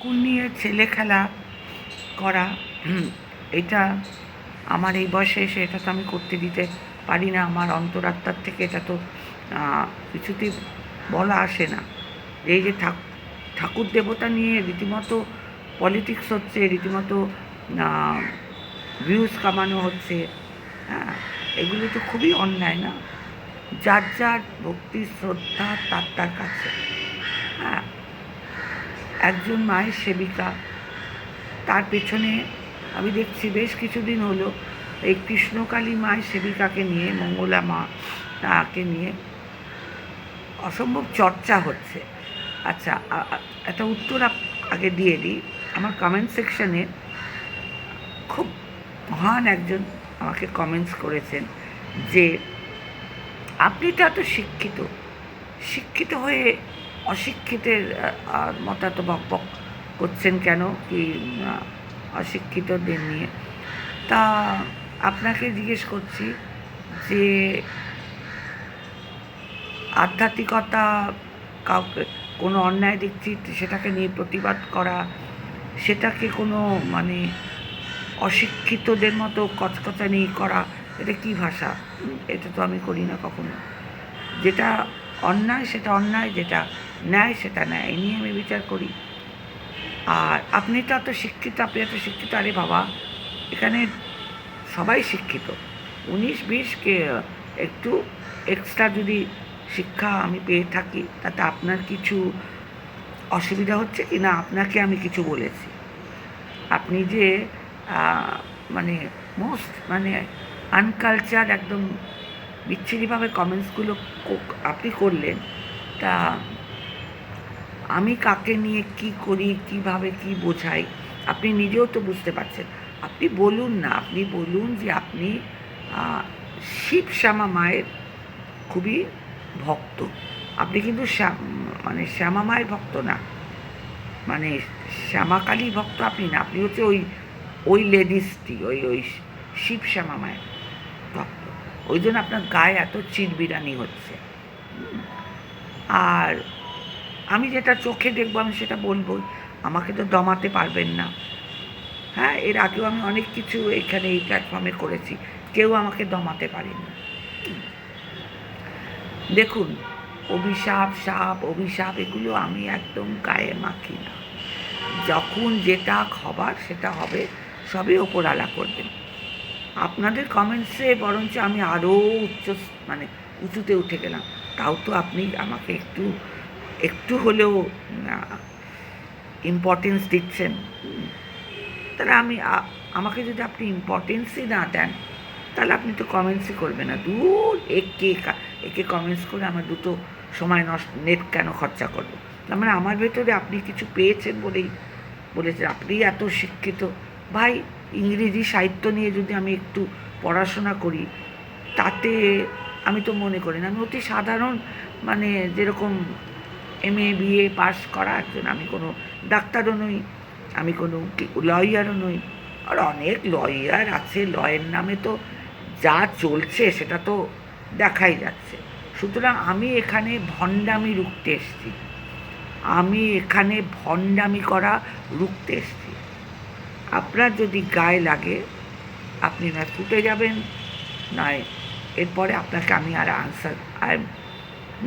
কুল নিয়ে ছেলে খেলা করা এটা আমার এই বয়সে এসে এটা তো আমি করতে দিতে পারি না, আমার অন্তরাত্মার থেকে এটা তো কিছুতেই বলা আসে না। এই যে ঠাক- ঠাকুর দেবতা নিয়ে রীতিমতো পলিটিক্স হচ্ছে, রীতিমতো ভিউজ কামানো হচ্ছে হ্যাঁ এগুলো তো খুবই অন্যায় না? যার যার ভক্তি, শ্রদ্ধা তার তার কাছে হ্যাঁ একজন মায়ের সেবিকা। তার পেছনে আমি দেখছি বেশ কিছুদিন হলো এই কৃষ্ণকালী মায়ের সেবিকাকে নিয়ে, মঙ্গলা মা তাকে নিয়ে অসম্ভব চর্চা হচ্ছে। আচ্ছা একটা উত্তর আগে দিয়ে দিই। আমার কমেন্ট সেকশনে খুব মহান একজন আমাকে কমেন্টস করেছেন যে, আপনি তো এত শিক্ষিত। শিক্ষিত হয়ে অশিক্ষিতের মতো এত বক বক করছেন কেন কি অশিক্ষিতদের নিয়ে? তা আপনাকে জিজ্ঞেস করছি যে আধ্যাত্মিকতা কাউকে কোনো অন্যায় দেখছি সেটাকে নিয়ে প্রতিবাদ করা, সেটাকে কোনো মানে অশিক্ষিতদের মতো কচকচানি করা, এটা কি ভাষা? এটা তো আমি করি না কখনো। যেটা অন্যায় সেটা অন্যায়, যেটা ন্যায় সেটা ন্যায়, এই নিয়ে আমি বিচার করি। আর আপনি তো এত শিক্ষিত, আপনি এত শিক্ষিত, আরে বাবা, এখানে সবাই শিক্ষিত। উনিশ বিশকে একটু এক্সট্রা যদি শিক্ষা আমি পেয়ে থাকি, তাতে আপনার কিছু অসুবিধা হচ্ছে কি না, আপনাকে আমি কিছু বলেছি। আপনি যে মানে মোস্ট মানে আনকালচার একদম বিচ্ছিরিভাবে কমেন্টসগুলো আপনি করলেন, তা আমি কাকে নিয়ে কি করি, কীভাবে কি বোঝাই, আপনি নিজেও তো বুঝতে পারছেন। আপনি বলুন না, আপনি বলুন যে আপনি শিব শ্যামা মায়ের খুবই ভক্ত। আপনি কিন্তু মানে শ্যামা মায়ের ভক্ত না। মানে শ্যামাকালী ভক্ত আপনি না, আপনি হচ্ছে ওই ওই লেডিসটি, ওই ওই শিব শ্যামা মায়ের ভক্ত। ওই জন্য আপনার গায়ে এত চিরবিরানি হচ্ছে। আর আমি যেটা চোখে দেখব, আমি সেটা বলব আমাকে তো দমাতে পারবেন না। হ্যাঁ এর আগেও আমি অনেক কিছু এখানে এই প্ল্যাটফর্মে করেছি। কেউ আমাকে দমাতে পারেনি। দেখুন, অভিশাপ, সাপ, অভিশাপ, এগুলো আমি একদম গায়ে মাখি না। যখন যেটা হবার সেটা হবে সবই ওপরালা করবেন আপনাদের কমেন্টসে বরঞ্চ আমি আরও উচ্চ মানে উঁচুতে উঠে গেলাম। তাও তো আপনি আমাকে একটু একটু হলেও ইম্পর্টেন্স দিচ্ছেন। তাহলে আমি আমাকে যদি আপনি ইম্পর্টেন্সই না দেন, তাহলে আপনি তো কমেন্টসই করবেন না। দূর, একে একে কমেন্টস করে আমার দুটো সময় নষ্ট নেট কেন খরচা করব? তার মানে আমার ভেতরে আপনি কিছু পেয়েছেন বলেই বলেছেন। আপনি এত শিক্ষিত। ভাই, ইংরেজি সাহিত্য নিয়ে যদি আমি একটু পড়াশোনা করি, তাতে আমি তো মনে করি না। আমি অতি সাধারণ মানে যেরকম এম এ বিএ পাস করা একজন, আমি কোনো ডাক্তারও নই, আমি কোনো লয়ারও নই। আর অনেক লয়ার আছে লয়ের নামে তো যা চলছে সেটা তো দেখাই যাচ্ছে। সুতরাং আমি এখানে ভণ্ডামি রুখতে এসছি। আমি এখানে ভণ্ডামি করা রুখতে এসছি। আপনার যদি গায়ে লাগে, আপনি না ছুটে যাবেন, নয়, এরপরে আপনাকে আমি আর answer I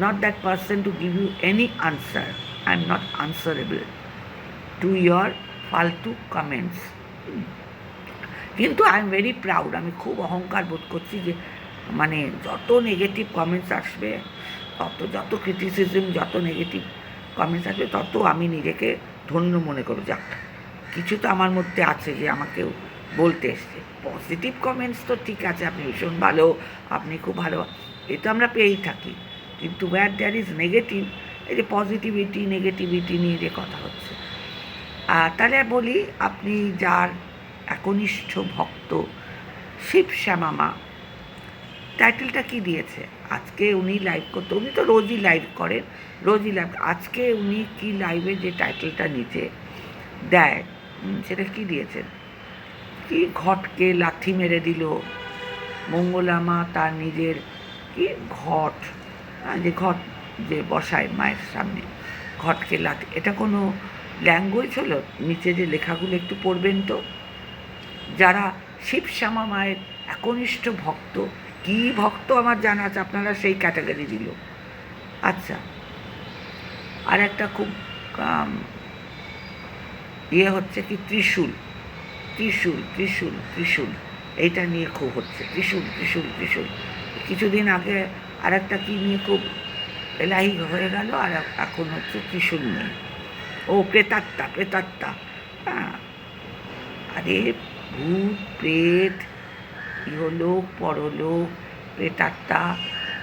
not that person to give you any answer I am not answerable to your ফালতু কমেন্টস কিন্তু আই এম ভেরি প্রাউড আমি খুব অহংকার বোধ করছি যে মানে যত নেগেটিভ কমেন্টস আসবে, তত যত ক্রিটিসিজম যত নেগেটিভ কমেন্টস আসবে, তত আমি নিজেকে ধন্য মনে করব। যাক, কিছু তো আমার মধ্যে আছে যে আমাকেও বলতে এসছে। পজিটিভ কমেন্টস তো ঠিক আছে, আপনি ভীষণ ভালো, আপনি খুব ভালো। এ তো আমরা পেয়েই থাকি। কিন্তু ওয়্যার দেয়ার ইজ নেগেটিভ এই যে পজিটিভিটি নেগেটিভিটি নিয়ে যে কথা হচ্ছে। আর তাহলে বলি, আপনি যার একনিষ্ঠ ভক্ত, শিব শ্যামা মা টাইটেলটা কি দিয়েছে? আজকে উনি লাইভ করতে, উনি তো রোজই লাইভ করেন, রোজই লাইভ আজকে উনি কি লাইভে যে টাইটেলটা নিচে দেয় সেটা কি দিয়েছেন কি ঘটকে লাথি মেরে দিল, মঙ্গলামা তার নিজের কি ঘট যে ঘট যে বসায় মায়ের সামনে ঘটকে লাথি এটা কোনো ল্যাঙ্গুয়েজ হলো? নিচে যে লেখাগুলো একটু পড়বেন তো। যারা শিব শ্যামা মায়ের একনিষ্ঠ ভক্ত, কি ভক্ত আমার জানা আছে? আপনারা সেই ক্যাটাগরি দিল। আচ্ছা। আর একটা খুব ইয়ে হচ্ছে কি? ত্রিশূল। ত্রিশূল ত্রিশূল ত্রিশূল। এইটা নিয়ে খুব হচ্ছে। ত্রিশূল ত্রিশূল ত্রিশূল। কিছুদিন আগে আর একটা কী নিয়ে খুব এলাহি হয়ে গেল, আর এখন হচ্ছে কিশোর নিয়ে ও প্রেতাত্মা প্রেতাত্মা। হ্যাঁ। আরে ভূত, প্রেত, ইহলোক, পরলোক, প্রেতাত্মা,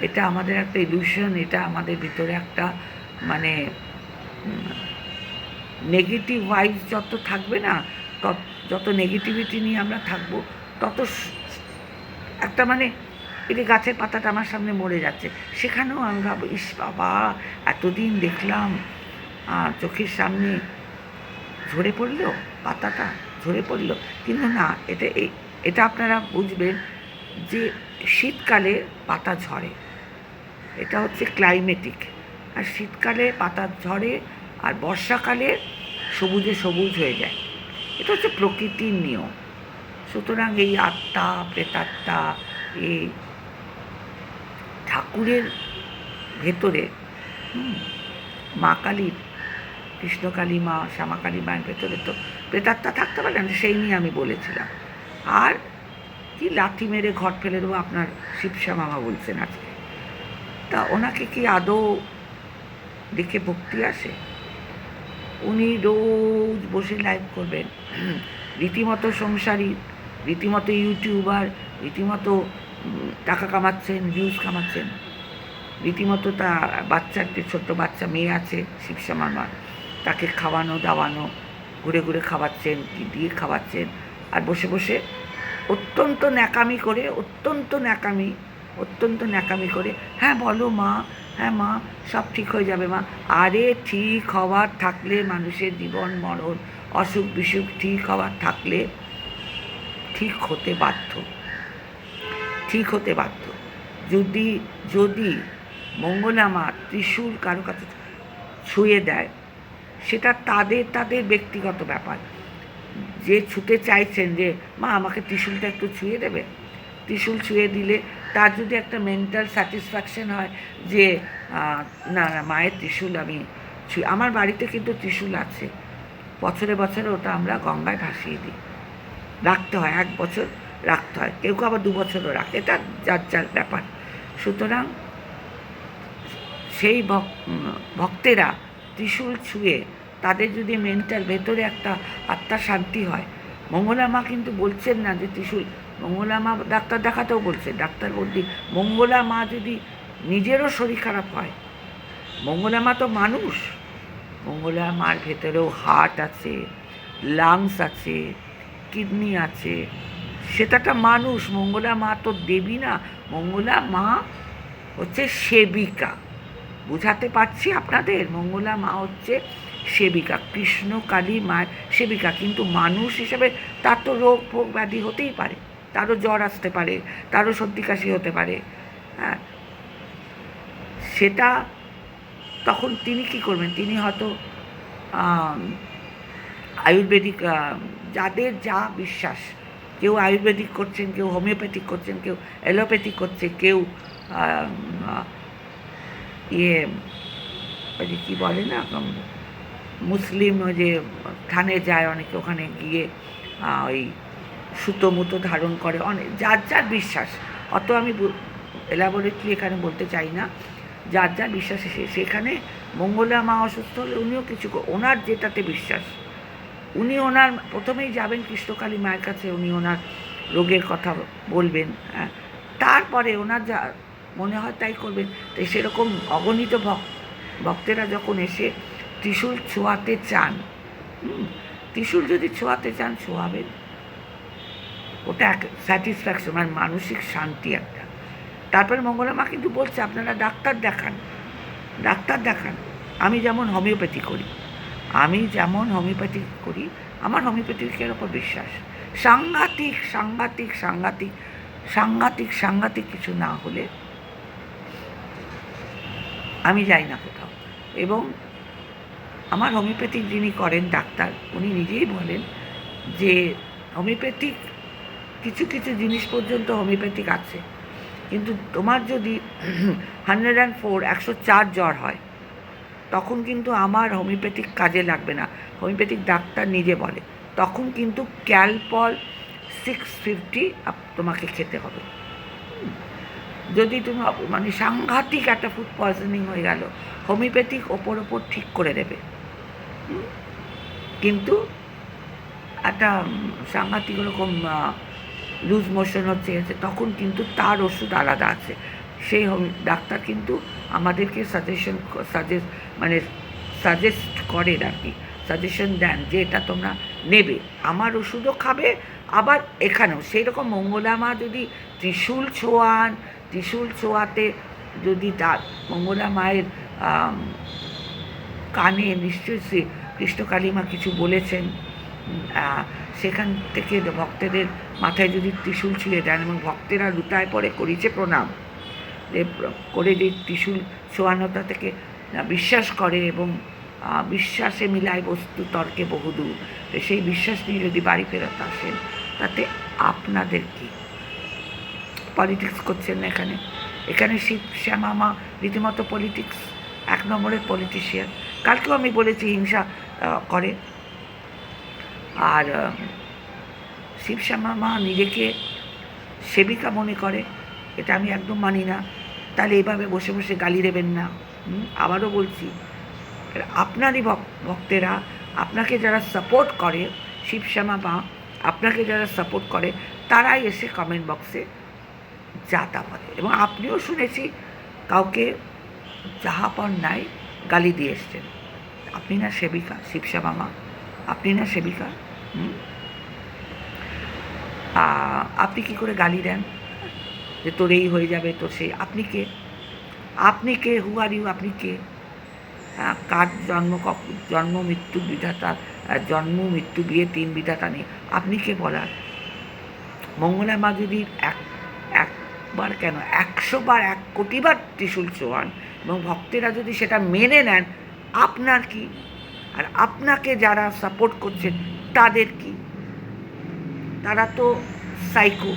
এটা আমাদের একটা ইলিউশন এটা আমাদের ভিতরে একটা মানে নেগেটিভ ভাইবস যত থাকবে না, তত যত নেগেটিভিটি নিয়ে আমরা থাকব, তত একটা মানে যে গাছের পাতাটা আমার সামনে মরে যাচ্ছে। সেখানেও আমরা ইস বাবা, এতদিন দেখলাম, আর চোখের সামনে ঝরে পড়ল, পাতাটা ঝরে পড়ল। কিন্তু না, এটা এটা আপনারা বুঝবেন যে শীতকালে পাতা ঝরে। এটা হচ্ছে ক্লাইমেটিক আর শীতকালে পাতা ঝরে আর বর্ষাকালে সবুজে সবুজ হয়ে যায়। এটা হচ্ছে প্রকৃতির নিয়ম। সুতরাং এই আত্মা, প্রেতাত্মা, এই ঠাকুরের ভেতরে মা কালীর কৃষ্ণকালী মা শ্যামাকালী মায়ের ভেতরে তো প্রেতাত্মা থাকতে পারে না, সেই নিয়ে আমি বলেছিলাম। আর কি লাঠি মেরে ঘর ফেলে দেবো আপনার শিবশ্যা মামা বলছেন আজকে। তা ওনাকে কি আদৌ দেখে ভক্তি আসে? উনি রোজ বসে লাইভ করবেন। রীতিমতো সংসারী, রীতিমতো ইউটিউবার রীতিমতো টাকা কামাচ্ছেন ভিউজ কামাচ্ছেন। রীতিমতো তা বাচ্চা একটি ছোট্ট বাচ্চা মেয়ে আছে শিবসা মামা, তাকে খাওয়ানো, দাওয়ানো, ঘুরে ঘুরে খাওয়াচ্ছেন, কি দিয়ে খাওয়াচ্ছেন। আর বসে বসে অত্যন্ত ন্যাকামি করে, অত্যন্ত ন্যাকামি অত্যন্ত ন্যাকামি করে হ্যাঁ বলো মা হ্যাঁ মা, সব ঠিক হয়ে যাবে মা। আরে ঠিক হওয়ার থাকলে মানুষের জীবন মরণ অসুখ বিসুখ ঠিক হওয়ার থাকলে ঠিক হতে বাধ্য। ঠিক হতে বাধ্য। যদি যদি মঙ্গলামা ত্রিশূল কারও কাছে ছুঁয়ে দেয়, সেটা তাদের তাদের ব্যক্তিগত ব্যাপার। যে ছুতে চাইছেন যে, মা, আমাকে ত্রিশূলটা একটু ছুঁয়ে দেবে? ত্রিশূল ছুঁয়ে দিলে তার যদি একটা মেন্টাল স্যাটিসফ্যাকশন হয় যে না না, মায়ের ত্রিশূল আমি ছুঁয়ে আমার বাড়িতে কিন্তু ত্রিশূল আছে। বছরে বছরে ওটা আমরা গঙ্গায় ভাসিয়ে দিই। রাখতে হয় এক বছর। রাখতে হয়। কেউ কেউ আবার দু বছরও রাখে। এটা যার যার ব্যাপার। সুতরাং সেই ভক- ভক্তেরা ত্রিশূল ছুঁয়ে তাদের যদি মেন্টাল ভেতরে একটা আত্মার শান্তি হয় মঙ্গলা মা কিন্তু বলছেন না যে ত্রিশূল মঙ্গলা মা ডাক্তার দেখাতেও বলছে, ডাক্তার বলছি মঙ্গলা মা যদি নিজেরও শরীর খারাপ হয় মঙ্গলা মা তো মানুষ মঙ্গলা মার ভেতরেও হার্ট আছে লাংস আছে কিডনি আছে সেটাটা মানুষ, মঙ্গলা মা তো দেবী না, মঙ্গলা মা হচ্ছে সেবিকা। বুঝাতে পারছি আপনাদের? মঙ্গলা মা হচ্ছে সেবিকা, কৃষ্ণ কালী মায়ের সেবিকা। কিন্তু মানুষ হিসেবে তার তো রোগ ভোগ ব্যাধি হতেই পারে, তারও জ্বর আসতে পারে, তারও সর্দি কাশি হতে পারে হ্যাঁ। সেটা তখন তিনি কি করবেন? তিনি হয়তো আয়ুর্বেদিক যাদের যা বিশ্বাস কেউ আয়ুর্বেদিক করছেন, কেউ হোমিওপ্যাথিক করছেন, কেউ অ্যালোপ্যাথিক করছে, কেউ ইয়ে ওই যে কী বলে না মুসলিম ওই যে থানে যায় অনেকে, ওখানে গিয়ে ওই সুতো মুতো ধারণ করে অনেক যার যার বিশ্বাস। অত আমি এলাবোরেটলি এখানে বলতে চাই না। যার যার বিশ্বাস সেখানে মঙ্গলা মা অসুস্থ হলে উনিও কিছু ওনার যেটাতে বিশ্বাস। উনি ওনার, প্রথমেই যাবেন কৃষ্ণকালী মায়ের কাছে, উনি ওনার রোগের কথা বলবেন হ্যাঁ। তারপরে ওনার যা মনে হয় তাই করবেন। তো সেরকম অগণিত ভক- ভক্তেরা যখন এসে ত্রিশূল ছোঁয়াতে চান ত্রিশূল যদি ছোঁয়াতে চান, ছোঁয়াবেন। ওটা এক স্যাটিসফ্যাকশন মানে মানসিক শান্তি একটা। তারপরে মঙ্গলা মা কিন্তু বলছে, আপনারা ডাক্তার দেখান ডাক্তার দেখান। আমি যেমন হোমিওপ্যাথি করি। আমি যেমন হোমিওপ্যাথি করি, আমার হোমিওপ্যাথিকের ওপর বিশ্বাস? সাংঘাতিক সাংঘাতিক সাংঘাতিক সাংঘাতিক সাংঘাতিক কিছু না হলে আমি যাই না কোথাও। এবং আমার হোমিওপ্যাথিক যিনি করেন ডাক্তার, উনি নিজেই বলেন যে হোমিওপ্যাথিক কিছু কিছু জিনিস পর্যন্ত হোমিওপ্যাথিক আছে। কিন্তু তোমার যদি হান্ড্রেড অ্যান্ড ফোর একশো চার জ্বর হয় তখন কিন্তু আমার হোমিওপ্যাথিক কাজে লাগবে না। হোমিওপ্যাথিক ডাক্তার নিজে বলে। তখন কিন্তু ক্যালপল সিক্স ফিফটি তোমাকে খেতে হবে। যদি তুমি মানে সাংঘাতিক একটা ফুড পয়জনিং হয়ে গেল, হোমিওপ্যাথিক ওপর ওপর ঠিক করে দেবে। কিন্তু একটা সাংঘাতিক ওরকম লুজ মোশন হচ্ছে তখন কিন্তু তার ওষুধ আলাদা আছে। সেই হোমি- ডাক্তার কিন্তু আমাদেরকে সাজেশন সাজেস্ট মানে সাজেস্ট করেন আর কি। সাজেশন দেন যে এটা তোমরা নেবে। আমার ওষুধও খাবে, আবার এখানেও সেই রকম মঙ্গলামা যদি ত্রিশূল ছোঁয়ান, ত্রিশূল ছোঁয়াতে যদি তার মঙ্গলা মায়ের কানে নিশ্চয়ই শ্রী কৃষ্ণ কালীমা কিছু বলেছেন সেখান থেকে ভক্তদের মাথায় যদি ত্রিশূল ছুঁয়ে দেন এবং ভক্তেরা লুটায় পরে করিছে প্রণাম। করে যে ত্রিশূল সোয়ানতা থেকে। বিশ্বাস করে এবং বিশ্বাসে মিলায় বস্তু তর্কে বহুদূর। সেই বিশ্বাস নিয়ে যদি বাড়ি ফেরত আসেন, তাতে আপনাদের কি পলিটিক্স করছেন এখানে? এখানে শিব শ্যামা মা রীতিমতো পলিটিক্স এক নম্বরের পলিটিশিয়ান কালকেও আমি বলেছি হিংসা করে। আর শিব শ্যামা মা নিজেকে সেবিকা মনে করে, এটা আমি একদম মানি না। তাহলে এভাবে বসে বসে গালি দেবেন না। আবারও বলছি, আপনারই ভক- ভক্তেরা, আপনাকে যারা সাপোর্ট করে, শিব শ্যামা মা, আপনাকে যারা সাপোর্ট করে, তারাই এসে কমেন্ট বক্সে যা তা বলে। এবং আপনিও শুনেছি, কাউকে যাহাপন নাই, গালি দিয়ে এসছেন। আপনি না সেবিকা শিবশ্যামা মা, আপনি না সেবিকা? আপনি কি করে গালি দেন? যে তোর এই হয়ে যাবে তোর সেই। আপনি কে? আপনি কে? হু আর ইউ আপনি কে? আহ, কার জন্ম জন্ম মৃত্যু বিধাতা জন্ম মৃত্যু বিয়ে তিন বিধাতা নেই। আপনি কে বলার? মঙ্গলা মা যদি এক একবার কেন একশো বার এক কোটিবার ত্রিশূল ছোঁয়ান এবং ভক্তেরা যদি সেটা মেনে নেন আপনার কি? আর আপনাকে যারা সাপোর্ট করছেন তাদের কি? তারা তো সাইকো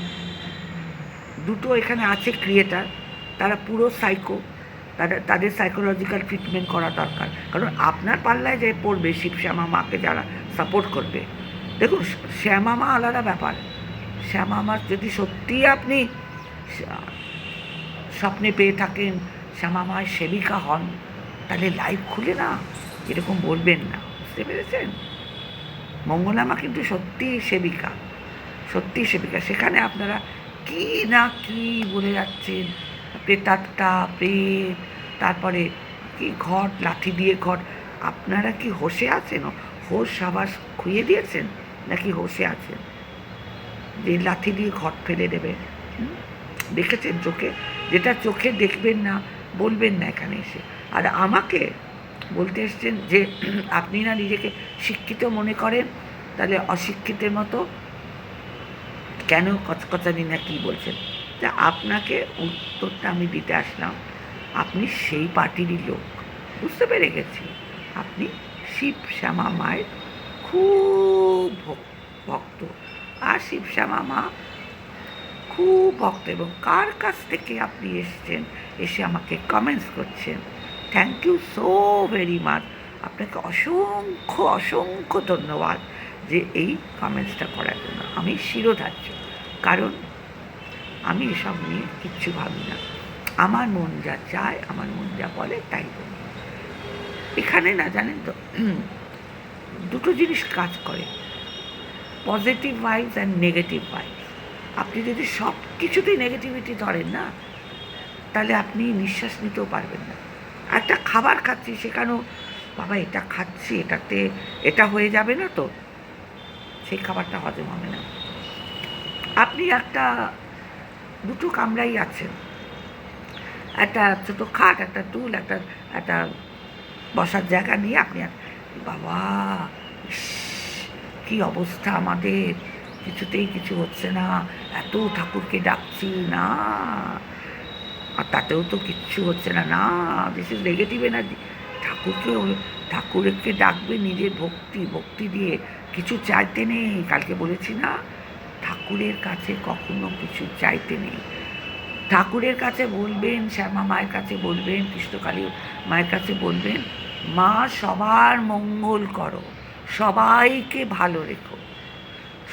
দুটো এখানে আছে ক্রিয়েটার তারা পুরো সাইকো তাদের তাদের সাইকোলজিক্যাল ট্রিটমেন্ট করা দরকার। কারণ আপনার পাল্লায় যে পড়বে শিব শ্যামা মাকে যারা সাপোর্ট করবে, দেখুন, শ্যামা মা আলাদা ব্যাপার। শ্যামা মা যদি সত্যিই আপনি স্বপ্নে পেয়ে থাকেন, শ্যামা মায়ের সেবিকা হন, তাহলে লাইভ খুলে না, এরকম বলবেন না। বুঝতে পেরেছেন? মঙ্গলামা কিন্তু সত্যিই সেবিকা সত্যিই সেবিকা। সেখানে আপনারা কি না কি বলে যাচ্ছেন? প্রেতাত্মা প্রেত তারপরে কি ঘট, লাঠি দিয়ে ঘট, আপনারা কি হোসে আছেন? হোশ সাবাস খুইয়ে দিয়েছেন? নাকি হোসে আছেন? যে লাঠি দিয়ে ঘট ফেলে দেবে? দেখেছেন চোখে? যেটা চোখে দেখবেন না, বলবেন না এখানে এসে। আর আমাকে বলতে এসছেন যে, আপনি না নিজেকে শিক্ষিত মনে করেন? তাহলে অশিক্ষিতের মতো কেন কচকচানি না কি বলছেন? তা আপনাকে উত্তরটা আমি দিতে আসলাম। আপনি সেই পার্টিরই লোক। বুঝতে পেরে গেছি। আপনি শিব শ্যামা মায়ের খুব ভক্ত। আর শিব শ্যামা মা খুব ভক্ত এবং কার কাছ থেকে আপনি এসেছেন, এসে আমাকে কমেন্টস করছেন? Thank you so very much আপনাকে অসংখ্য অসংখ্য ধন্যবাদ। যে এই কমেন্টসটা করার জন্য। আমি শিরোধার্য। কারণ আমি এসব নিয়ে কিচ্ছু ভাবি না। আমার মন যা চায়, আমার মন যা বলে, তাই বলি। এখানে না জানেন তো, দুটো জিনিস কাজ করে। Positive vibes and negative vibes আপনি যদি সব কিছুতেই নেগেটিভিটি ধরেন না, তাহলে আপনি নিঃশ্বাস নিতেও পারবেন না। একটা খাবার খাচ্ছি, সেখানেও, বাবা, এটা খাচ্ছি, এটাতে, এটা হয়ে যাবে না তো। সেই খাবারটা হজম হবে না। আপনি একটা, দুটো কামরাই আছেন। একটা ছোটো খাট, একটা টুল, একটা একটা বসার জায়গা নিয়ে আপনি বাবা কি অবস্থা আমাদের। কিছুতেই কিছু হচ্ছে না। এত ঠাকুরকে ডাকছি, না। আর তাতেও তো কিচ্ছু হচ্ছে না না। দিস ইজ নেগেটিভ এনার্জি ঠাকুরকে ঠাকুরকে ডাকবে নিজের ভক্তি ভক্তি দিয়ে। কিছু চাইতে নেই, কালকে বলেছি না? ঠাকুরের কাছে কখনো কিছু চাইতে নেই। ঠাকুরের কাছে বলবেন, শ্যামা মায়ের কাছে বলবেন, কৃষ্ণকালী মায়ের কাছে বলবেন, মা, সবার মঙ্গল করো, সবাইকে ভালো রেখো।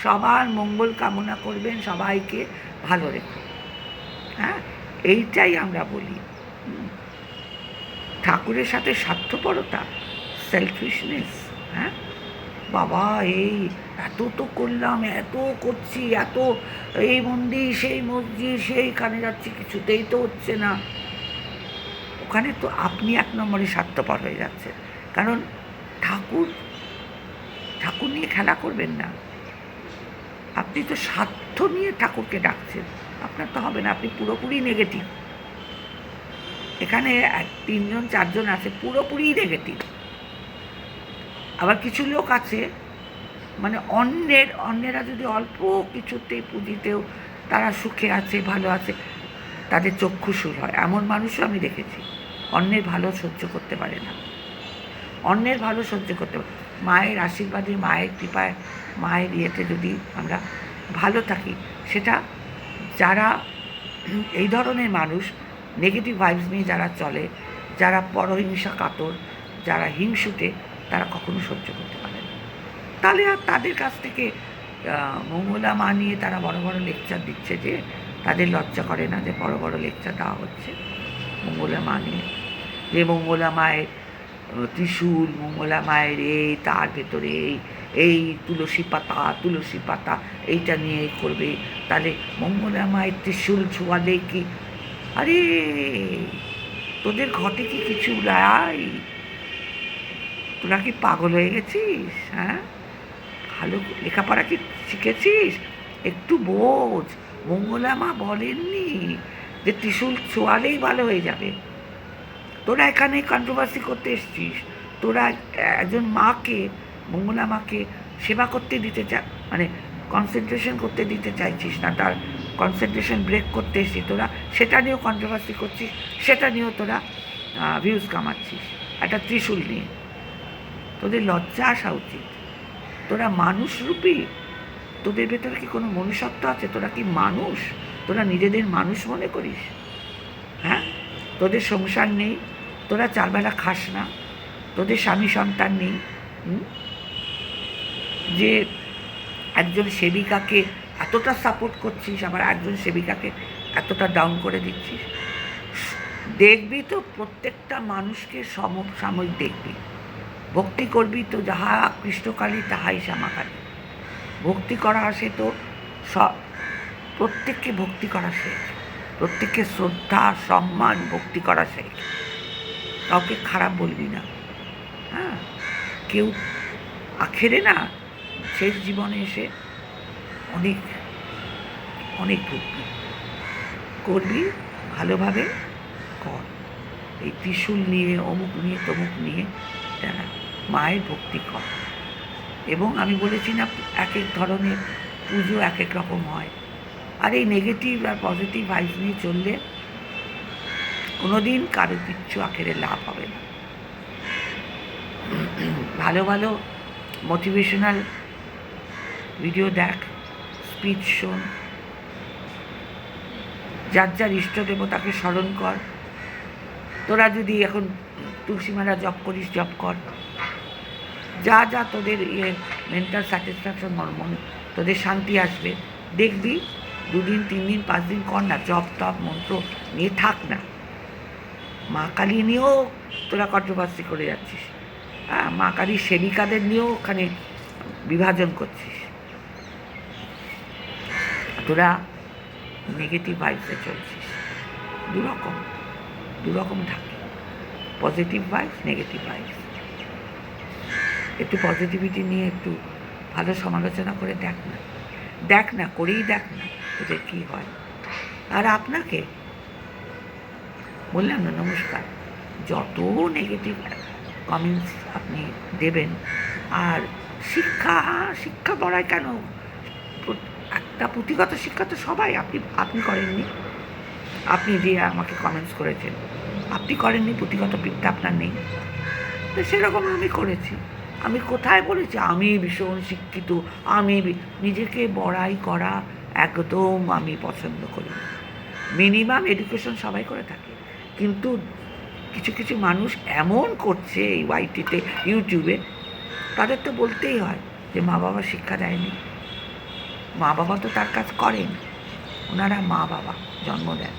সবার মঙ্গল কামনা করবেন, সবাইকে ভালো রেখো। হ্যাঁ? এইটাই আমরা বলি। ঠাকুরের সাথে স্বার্থপরতা সেলফিশনেস হ্যাঁ? বাবা, এই এত তো করলাম, এত করছি, এত এই মন্দির, সেই মসজিদ, সেইখানে যাচ্ছি, কিছুতেই তো হচ্ছে না। ওখানে তো আপনি এক নম্বরে স্বার্থপর হয়ে যাচ্ছেন। কারণ ঠাকুর ঠাকুর নিয়ে খেলা করবেন না। আপনি তো স্বার্থ নিয়ে ঠাকুরকে ডাকছেন। আপনার তো হবে না, আপনি পুরোপুরি নেগেটিভ এখানে তিনজন, চারজন আছে, পুরোপুরি নেগেটিভ আবার কিছু লোক আছে মানে অন্যের, অন্যেরা যদি অল্প কিছুতে পুঁজিতেও তারা সুখে আছে, ভালো আছে, তাদের চক্ষুসুর হয়। এমন মানুষও আমি দেখেছি। অন্যের ভালো সহ্য করতে পারে না। অন্যের ভালো সহ্য করতে পারে মায়ের আশীর্বাদে, মায়ের কৃপায়, মায়ের ইয়েতে যদি আমরা ভালো থাকি, সেটা যারা এই ধরনের মানুষ নেগেটিভ ভাইবস নিয়ে যারা চলে, যারা পরহিংসা কাতর, যারা হিংসুটে, তারা কখনো সহ্য করতে পারে না। তাহলে আর তাদের কাছ থেকে মঙ্গলা মা নিয়ে তারা বড় বড় লেকচার দিচ্ছে যে, তাদের লজ্জা করে না যে বড় বড় লেকচার দেওয়া হচ্ছে মঙ্গলা মা নিয়ে। যে মঙ্গলা মায়ের ত্রিশূল, মঙ্গলা মায়ের এই, তার ভেতরে এই এই তুলসী পাতা তুলসী পাতা, এইটা নিয়ে করবে। তাহলে মঙ্গলা মায়ের ত্রিশূল ছোঁয়ালে কি আরে, তোদের ঘটে কি কিছু লাই? তোরা কি পাগল হয়ে গেছিস হ্যাঁ? ভালো লেখাপড়া কি শিখেছিস? একটু বোঝ। মঙ্গলা মা বলেননি যে ত্রিশূল ছোয়ালেই ভালো হয়ে যাবে। তোরা এখানে কন্ট্রোভার্সি করতে এসছিস। তোরা একজন মাকে, মঙ্গলা মাকে সেবা করতে দিতে চা মানে কনসেন্ট্রেশন করতে দিতে চাইছিস না তার কনসেন্ট্রেশন ব্রেক করতে এসছিস তোরা সেটা নিয়েও কন্ট্রোভার্সি করছিস, সেটা নিয়েও তোরা ভিউজ কামাচ্ছিস। একটা ত্রিশূল নিয়ে। তোদের লজ্জা আসা উচিত। তোরা মানুষ রূপী। তোদের ভেতরে কি কোনো মনুষ্যত্ব আছে? তোরা কি মানুষ? তোরা নিজেদের মানুষ মনে করিস? হ্যাঁ? তোদের সংসার নেই। তোরা চারবেলা খাস না। তোদের স্বামী সন্তান নেই। যে একজন সেবিকাকে এতটা সাপোর্ট করছিস আবার একজন সেবিকাকে, এতটা ডাউন করে দিচ্ছিস। দেখবি তো প্রত্যেকটা মানুষকে সম, সাময়িক দেখবি। ভক্তি করবি তো যাহা কৃষ্ণকালী তাহাই শ্যামাকালী। ভক্তি করা আসে তো সব, প্রত্যেককে ভক্তি করা শেখ প্রত্যেককে শ্রদ্ধা, সম্মান ভক্তি করা শেখ কাউকে খারাপ বলবি না। হ্যাঁ? কেউ আখেরে না, শেষ জীবনে এসে অনেক অনেক ভুগবি করবি, ভালোভাবে কর। এই ত্রিশূল নিয়ে, অমুক নিয়ে, তমুক নিয়ে তারা মায়ের ভক্তি কর। এবং আমি বলেছি না এক এক ধরনের পুজো এক এক রকম হয়। আর এই নেগেটিভ আর পজিটিভ ভাইবস নিয়ে চললে কোনোদিন কারও কিচ্ছু আখেরে লাভ হবে না। ভালো ভালো মোটিভেশনাল ভিডিও দেখ স্পিচ শোন। যার যার ইষ্ট দেবতাকে স্মরণ কর। তোরা যদি এখন তুলসী মালা জপ করিস, জপ কর। যা যা তোদের ইয়ে মেন্টাল স্যাটিসফ্যাকশন মন তোদের শান্তি আসবে। দেখবি, দুদিন তিন দিন পাঁচ দিন কর না, জপ টপ মন্ত্র নিয়ে থাক না। মা কালী নিয়েও তোরা কন্ট্রোভার্সি করে যাচ্ছিস। হ্যাঁ মা কালীর সেবিকাদের নিয়েও ওখানে বিভাজন করছিস। তোরা নেগেটিভ ভাইবসে চলছিস। দুরকম দুরকম থাকে। পজিটিভ ভাইবস নেগেটিভ ভাইবস একটু পজিটিভিটি নিয়ে একটু ভালো সমালোচনা করে দেখ না। দেখ না, করেই দেখ না তোদের কী হয়। আর আপনাকে বললাম না, নমস্কার। যত নেগেটিভ কমেন্টস আপনি দেবেন, আর শিক্ষা শিক্ষা পড়ায় কেন একটা পুঁথিগত শিক্ষা তো সবাই, আপনি আপনি করেননি। আপনি যে আমাকে কমেন্টস করেছেন, আপনি করেননি, পুঁথিগত বিদ্যা আপনার নেই। তো সেরকম আমি করেছি। আমি কোথায় বলেছি আমি ভীষণ শিক্ষিত। আমি নিজেকে বড়াই করা একদম আমি পছন্দ করি মিনিমাম এডুকেশন সবাই করে থাকে। কিন্তু কিছু কিছু মানুষ এমন করছে এই ওয়াইটিতে ইউটিউবে তাদের তো বলতেই হয় যে মা বাবা শিক্ষা দেয়নি। মা বাবা তো তার কাজ করেন। ওনারা মা বাবা, জন্ম দেন।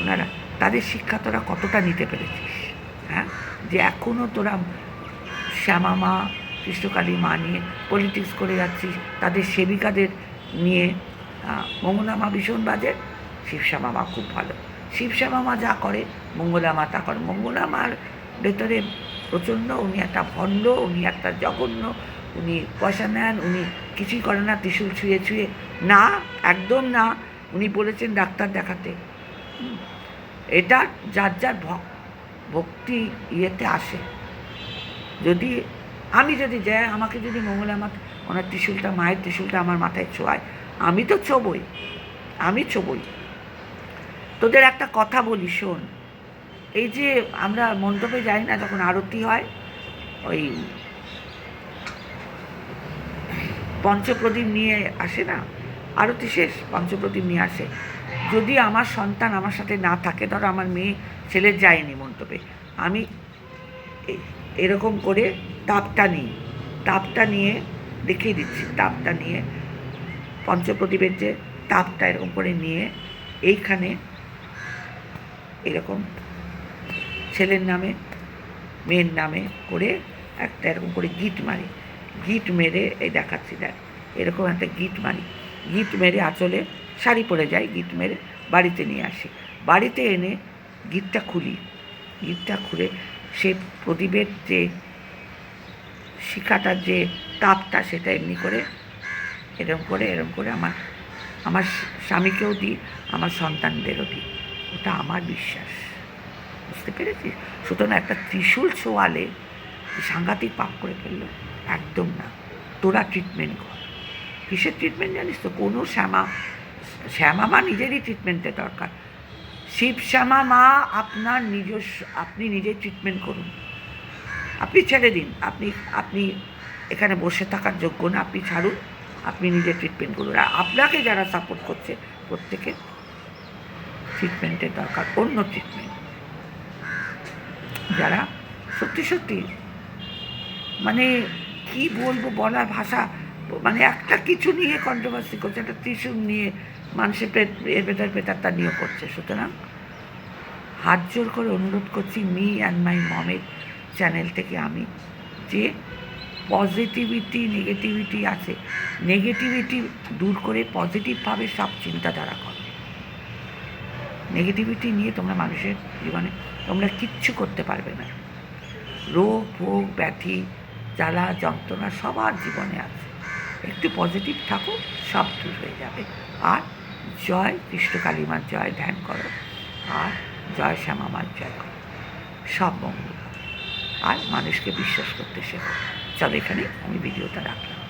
ওনারা, তাদের শিক্ষা তোরা কতটা নিতে পেরেছিস? হ্যাঁ? যে এখনও তোরা শ্যামা মা, কৃষ্ণকালী মা নিয়ে পলিটিক্স করে যাচ্ছিস, তাদের সেবিকাদের নিয়ে মঙ্গলা মা ভীষণ বাজে, শিবশ্যামা মা খুব ভালো। শিবশ্যামা মা যা করে, মঙ্গলা মা তা করে। মঙ্গলা মার ভেতরে প্রচণ্ড, উনি একটা ভণ্ড, উনি একটা জঘন্য উনি পয়সা নেন, উনি কিছুই করেন না, ত্রিশুল ছুঁয়ে ছুঁয়ে। না, একদম না, উনি বলেছেন ডাক্তার দেখাতে। এটা যার যার ভক- ভক্তি ইয়েতে আসে। যদি, আমি যদি যাই আমাকে যদি মঙ্গলা আমার, ওনার ত্রিশুলটা, মায়ের ত্রিশুলটা আমার মাথায় ছোঁয়ায়, আমি তো ছোবই, আমি ছোবই। তোদের একটা কথা বলি, শোন। এই যে আমরা মণ্ডপে যাই না, যখন আরতি হয়, ওই পঞ্চপ্রদীপ নিয়ে আসে না? আরতি শেষ, পঞ্চপ্রদীপ নিয়ে আসে। যদি আমার সন্তান আমার সাথে না থাকে, ধরো আমার মেয়ে ছেলে যায়নি মন্তব্যে আমি এরকম করে তাপটা নিই। তাপটা নিয়ে দেখিয়ে দিচ্ছি, তাপটা নিয়ে পঞ্চপ্রদীপের যে তাপটা এরকম করে নিয়ে এইখানে এরকম ছেলের নামে, মেয়ের নামে করে একটা এরকম করে গিট মারি। গিট মেরে, এই দেখাচ্ছি, দেখ, এরকম একটা গিট মারি গিট মেরে আঁচলে শাড়ি পরে যাই, গিট মেরে বাড়িতে নিয়ে আসি। বাড়িতে এনে গিটটা খুলি। গিটটা খুলে সে প্রদীপের যে শিখাটার যে তাপটা, সেটা এমনি করে, এরম করে এরম করে আমার আমার স্বামীকেও দিই, আমার সন্তানদেরও দিই। ওটা আমার বিশ্বাস। বুঝতে পেরেছিস? সুতরাং একটা ত্রিশূল ছোয়ালে সাংঘাতিক পাপ করে ফেলল। একদম না। তোরা ট্রিটমেন্ট কর। কিসের ট্রিটমেন্ট জানিস তো? কোনো শ্যামা শ্যামা মা নিজেরই ট্রিটমেন্টের দরকার। শিব শ্যামা মা আপনার নিজস্ব, আপনি নিজেই ট্রিটমেন্ট করুন। আপনি ছেড়ে দিন। আপনি আপনি এখানে বসে থাকার যোগ্য না। আপনি ছাড়ুন। আপনি নিজে ট্রিটমেন্ট করুন। আর আপনাকে যারা সাপোর্ট করছে, প্রত্যেকে ট্রিটমেন্টের দরকার। অন্য ট্রিটমেন্ট যারা সত্যি সত্যি মানে কি বলব বলার ভাষা মানে একটা কিছু নিয়ে কন্ট্রোভার্সি করছে, একটা ত্রিশূল নিয়ে মানুষের পেট, এর ভেতর পেতারটা নিয়ে করছে। সুতরাং হাত জোর করে অনুরোধ করছি মি অ্যান্ড মাই মমের চ্যানেল থেকে আমি যে পজিটিভিটি নেগেটিভিটি আছে নেগেটিভিটি দূর করে পজিটিভভাবে সব চিন্তাধারা করো। নেগেটিভিটি নিয়ে তোমরা মানুষের জীবনে, তোমরা কিচ্ছু করতে পারবে না। রোগ, ভোগ, ব্যাধি জ্বালা, যন্ত্রণা সবার জীবনে আছে। একটু পজিটিভ থাকো সব দূর হয়ে যাবে। আর জয় কৃষ্ণ কালীমার জয় ধ্যান করো। আর জয় শ্যামামার জয় করো। সব মঙ্গল আর মানুষকে বিশ্বাস করতে শেখো। চলো এখানে আমি ভিডিওটা রাখলাম।